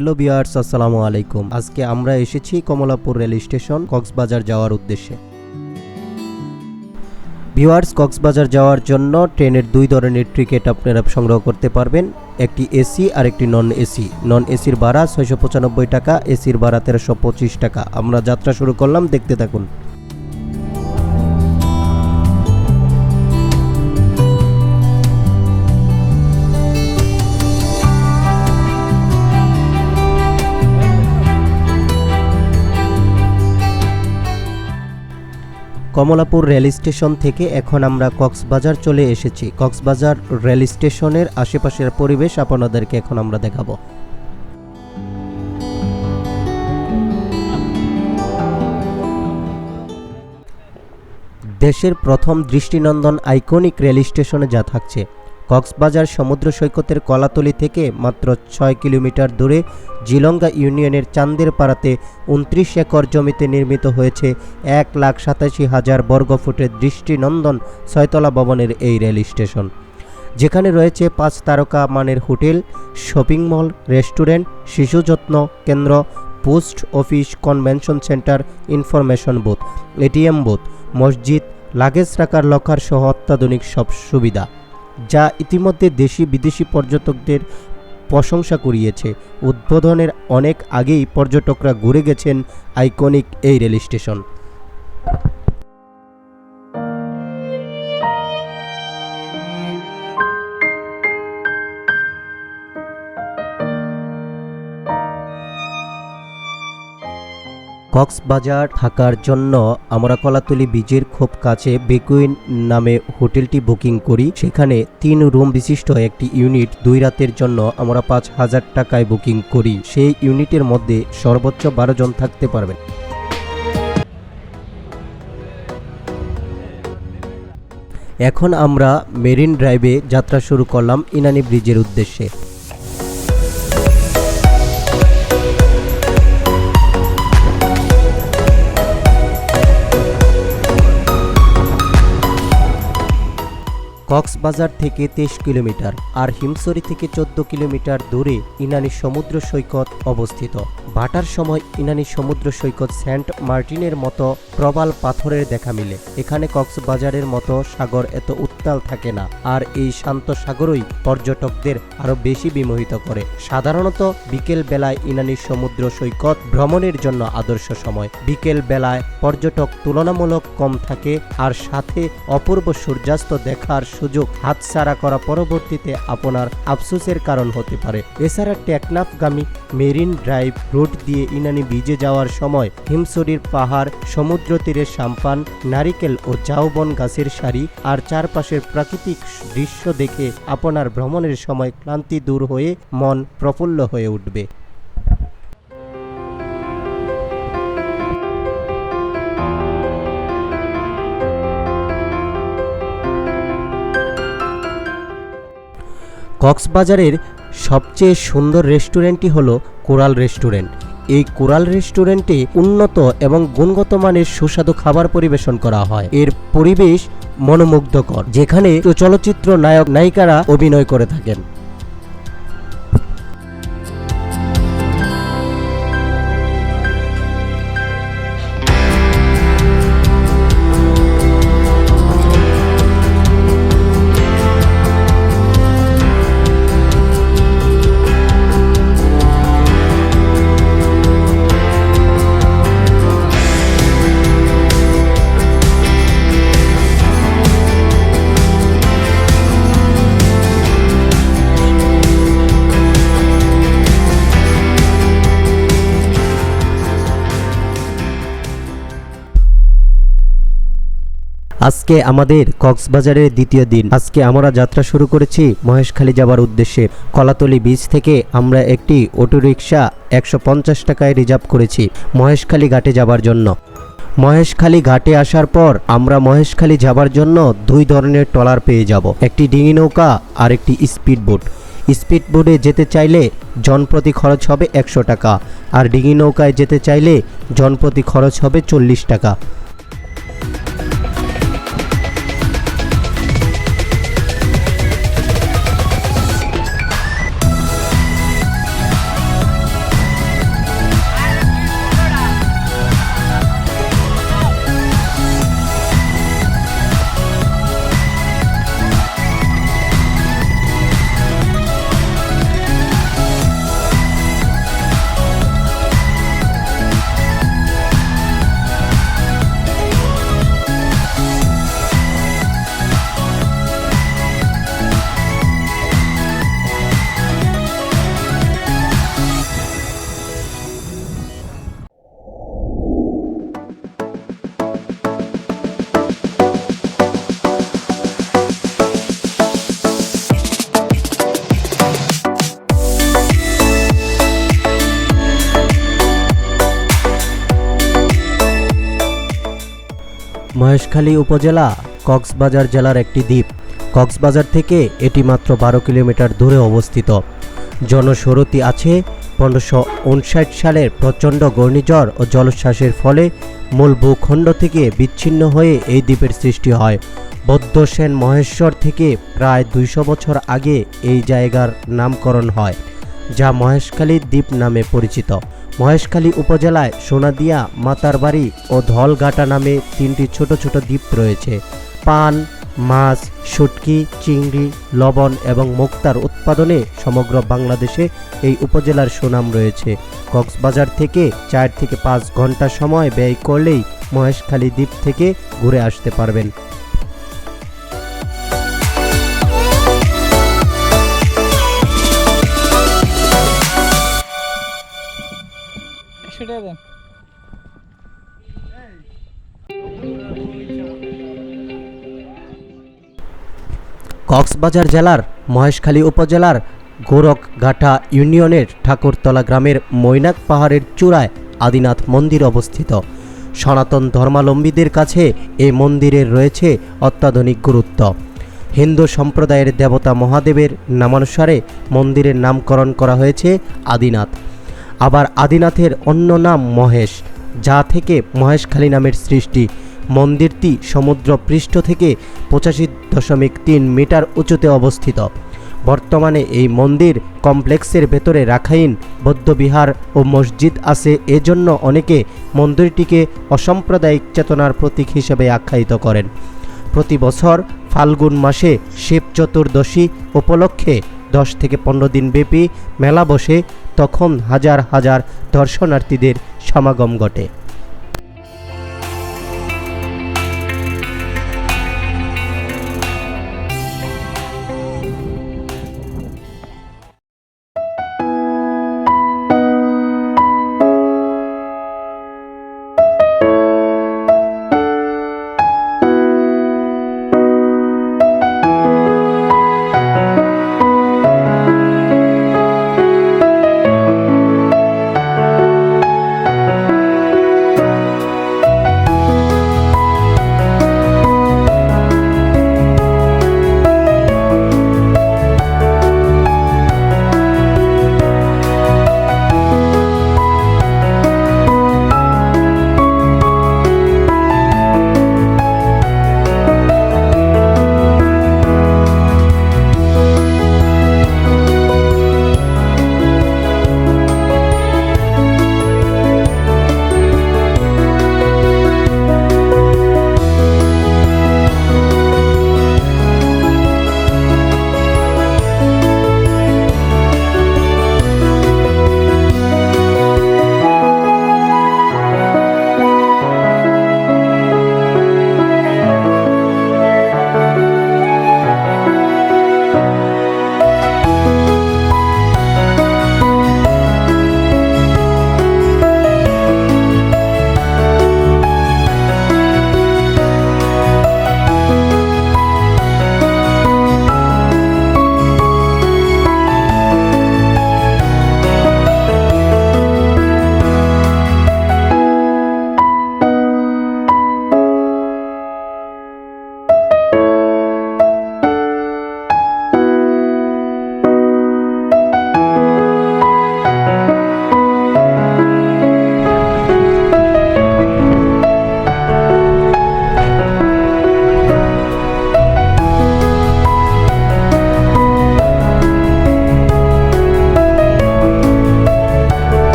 Hello বিয়ার্স আসসালামু আলাইকুম। আজকে আমরা এসেছি কমলাপুর রেল স্টেশন কক্সবাজার যাওয়ার উদ্দেশ্যে। ভিওয়ার্স কক্সবাজার যাওয়ার জন্য ট্রেনের দুই ধরনের টিকিট আপনারা সংগ্রহ করতে পারবেন। একটি এসি আর একটি নন এসি নন এসির ভাড়া ছয়শো পঁচানব্বই টাকা এসির ভাড়া তেরোশো টাকা। আমরা যাত্রা শুরু করলাম, দেখতে থাকুন। কমলাপুর রেল স্টেশন থেকে এখন আমরা কক্সবাজার চলে এসেছি। কক্সবাজার রেল স্টেশনের আশেপাশের পরিবেশ আপনাদেরকে এখন আমরা দেখাবো। দেশের প্রথম দৃষ্টিনন্দন আইকনিক রেল স্টেশনে যা থাকছে। কক্সবাজার সমুদ্র সৈকতের কলাতলি থেকে মাত্র ছয় কিলোমিটার দূরে জিলঙ্গা ইউনিয়নের চান্দের পাড়াতে উনত্রিশ একর জমিতে নির্মিত হয়েছে এক লাখ সাতাশি হাজার বর্গফুটের দৃষ্টিনন্দন ছয়তলা ভবনের এই রেল স্টেশন। যেখানে রয়েছে পাঁচ তারকা মানের হোটেল, শপিং মল, রেস্টুরেন্ট, শিশু যত্ন কেন্দ্র, post office, convention centre, information booth, ATM booth, মসজিদ, লাগেজ রাখার লকার সহ অত্যাধুনিক সব সুবিধা। যা ইতিমধ্যে দেশি বিদেশি পর্যটকদের প্রশংসা করিয়েছে উদ্বোধনের অনেক আগেই পর্যটকরা ঘুরে গেছেন আইকনিক এই রেল স্টেশন কক্সবাজার থাকার জন্য আমরা কলাতলি বীজের খুব কাছে বেকুইন নামে হোটেলটি বুকিং করি। সেখানে তিন রুম বিশিষ্ট একটি ইউনিট দুই রাতের জন্য আমরা পাঁচ হাজার টাকায় বুকিং করি। সেই ইউনিটের মধ্যে সর্বোচ্চ বারো জন থাকতে পারবেন। এখন আমরা মেরিন ড্রাইভে যাত্রা শুরু করলাম ইনানি ব্রিজের উদ্দেশ্যে। কক্সবাজার থেকে তেইশ কিলোমিটার আর হিমসরি থেকে চোদ্দ কিলোমিটার দূরে ইনানি সমুদ্র সৈকত অবস্থিত। ভাটার সময় ইনানি সমুদ্র সৈকত সেন্ট মার্টিনের মতো প্রবাল পাথরের দেখা মিলে। এখানে কক্সবাজারের মতো সাগর এত উত্তাল থাকে না আর এই শান্ত সাগরই পর্যটকদের আরও বেশি বিমোহিত করে। সাধারণত বিকেল বেলায় ইনানি সমুদ্র সৈকত ভ্রমণের জন্য আদর্শ সময়। বিকেল বেলায় পর্যটক তুলনামূলক কম থাকে আর সাথে অপূর্ব সূর্যাস্ত দেখার সুযোগ হাতছাড়া করা পরবর্তীতে আপনার আফসোসের কারণ হতে পারে। এছাড়া টেকনাফগামী মেরিন ড্রাইভ রোড দিয়ে ইনানি বিজে যাওয়ার সময় হিমসরির পাহাড়, সমুদ্র তীরের সাম্পান, নারিকেল ও ঝাউবন গাছের সারি আর চারপাশের প্রাকৃতিক দৃশ্য দেখে আপনার ভ্রমণের সময় ক্লান্তি দূর হয়ে মন প্রফুল্ল হয়ে উঠবে। কক্সবাজারের সবচেয়ে সুন্দর রেস্টুরেন্টটি হলো কোরাল রেস্টুরেন্ট। এই কোরাল রেস্টুরেন্টে উন্নত এবং গুণগত মানের সুস্বাদু খাবার পরিবেশন করা হয়। এর পরিবেশ মনোমুগ্ধকর। যেখানে চলচ্চিত্র নায়ক নায়িকারা অভিনয় করে থাকেন। আজকে আমাদের কক্সবাজারের দ্বিতীয় দিন। আজকে আমরা যাত্রা শুরু করেছি মহেশখালী যাবার উদ্দেশ্যে। কলাতলি বীচ থেকে আমরা একটি অটোরিকশা একশো পঞ্চাশ টাকায় রিজার্ভ করেছি মহেশখালী ঘাটে যাবার জন্য। মহেশখালী ঘাটে আসার পর আমরা মহেশখালী যাবার জন্য দুই ধরনের ট্রলার পেয়ে যাব। একটি ডিঙি নৌকা আর একটি স্পিড বোট স্পিড বোটে যেতে চাইলে জনপ্রতি খরচ হবে একশো টাকা আর ডিঙি নৌকায় যেতে চাইলে জনপ্রতি খরচ হবে চল্লিশ টাকা। মহেশখালী উপজেলা কক্সবাজার জেলার একটি দ্বীপ। কক্সবাজার থেকে এটি মাত্র বারো কিলোমিটার দূরে অবস্থিত। জনসরতি আছে পনেরোশো উনষাট সালের প্রচণ্ড ঘূর্ণিঝড় ও জলোচ্ছ্বাসের ফলে মূল ভূখণ্ড থেকে বিচ্ছিন্ন হয়ে এই দ্বীপের সৃষ্টি হয়। বৌদ্ধ সেন মহেশ্বর থেকে প্রায় দুইশো বছর আগে এই জায়গার নামকরণ হয়, যা মহেশখালী দ্বীপ নামে পরিচিত। মহেশখালী উপজেলায় সোনাদিয়া, মাতারবাড়ি ও ধলঘাটা নামে তিনটি ছোট ছোট দ্বীপ রয়েছে। পান, মাছ, শুটকি, চিংড়ি, লবণ এবং মুক্তার উৎপাদনে সমগ্র বাংলাদেশে এই উপজেলার সুনাম রয়েছে। কক্সবাজার থেকে চার থেকে পাঁচ ঘণ্টা সময় ব্যয় করলেই মহেশখালী দ্বীপ থেকে ঘুরে আসতে পারবেন। টাকা কক্সবাজার জেলার মহেশখালী উপজেলার গোরখঘাটা ইউনিয়নের ঠাকুরতলা গ্রামের মৈনাক পাহাড়ের চূড়ায় আদিনাথ মন্দির অবস্থিত। সনাতন ধর্মাবলম্বীদের কাছে এ মন্দিরের রয়েছে অত্যাধুনিক গুরুত্ব। হিন্দু সম্প্রদায়ের দেবতা মহাদেবের নামানুসারে মন্দিরের নামকরণ করা হয়েছে আদিনাথ। আবার আদিনাথের অন্য নাম মহেশ, যা থেকে মহেশখালী নামের সৃষ্টি। মন্দিরটি সমুদ্র পৃষ্ঠ থেকে পঁচাশি দশমিক তিন মিটার উঁচুতে অবস্থিত। বর্তমানে এই মন্দির কমপ্লেক্সের ভেতরে রাখাইন, বৌদ্ধবিহার ও মসজিদ আছে। এজন্য অনেকে মন্দিরটিকে অসাম্প্রদায়িক চেতনার প্রতীক হিসেবে আখ্যায়িত করেন। প্রতি বছর ফাল্গুন মাসে শিব চতুর্দশী উপলক্ষে দশ থেকে পনেরো দিন ব্যাপী মেলা বসে। তখন হাজার হাজার দর্শনার্থীদের সমাগম ঘটে।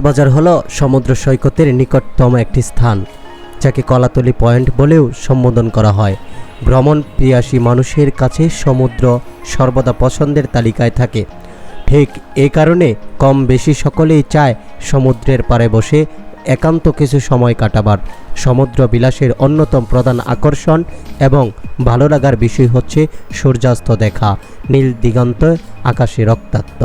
কক্সবাজার হলো সমুদ্র সৈকতের নিকটতম একটি স্থান, যাকে কলাতলি পয়েন্ট বলেও সম্বোধন করা হয়। ভ্রমণ প্রিয়াসী মানুষের কাছে সমুদ্র সর্বদা পছন্দের তালিকায় থাকে। ঠিক এই কারণে কম বেশি সকলেই চায় সমুদ্রের পাড়ে বসে একান্ত কিছু সময় কাটাবার। সমুদ্র বিলাসের অন্যতম প্রধান আকর্ষণ এবং ভালো লাগার বিষয় হচ্ছে সূর্যাস্ত দেখা, নীল দিগন্ত, আকাশে রক্তাক্ত।